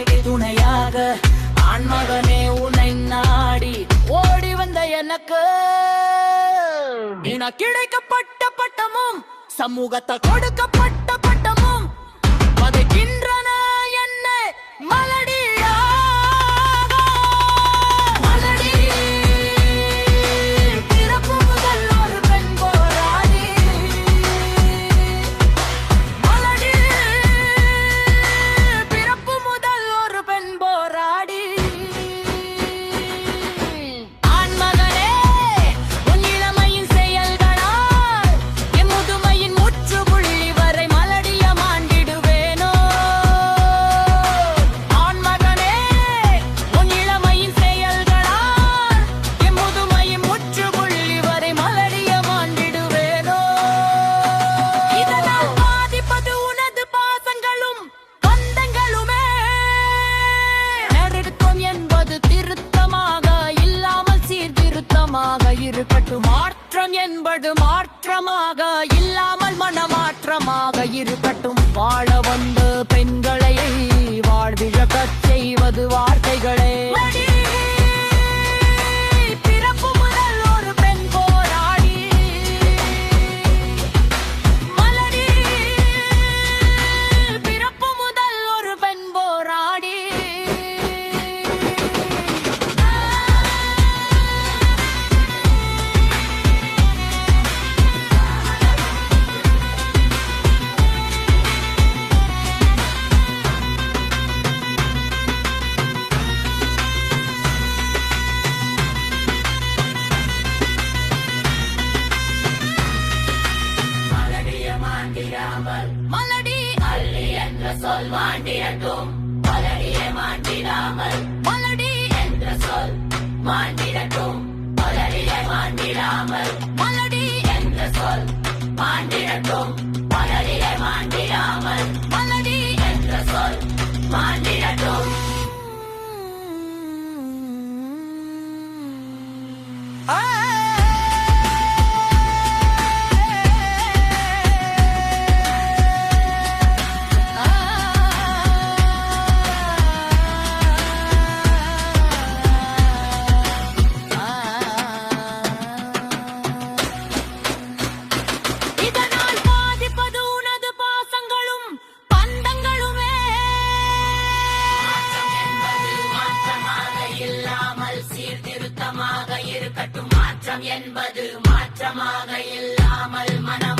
அழகே துணையாக ஆண்மகனே உன்னை நாடி ஓடி வந்த எனக்கு. என கிடைக்கப்பட்ட பட்டமும் சமூகத்தை கொடுக்கப்பட்ட இருக்கட்டும் மாற்றம் என்பது மாற்றமாக இல்லாமல் மனமாற்றமாக இருக்கட்டும். வாழ வந்த பெண்களை வாழ்விழக்கச் செய்வது வார்த்தைகளை. சொல் மாண்டிடட்டும். மலடியை மாண்டிடாமல். மலடி என்ற சொல் மாண்டிடட்டும். மலடியை மாண்டிடாமல். மலடி என்ற சொல் மாண்டிடட்டும். மலடியை மாண்டிடாமல். மலடி என்ற சொல் மாண்டிடட்டும். இதனால் சீர்திருத்தமாக இருக்கட்டும். மாற்றம் என்பது மாற்றமாக இல்லாமல் மனம்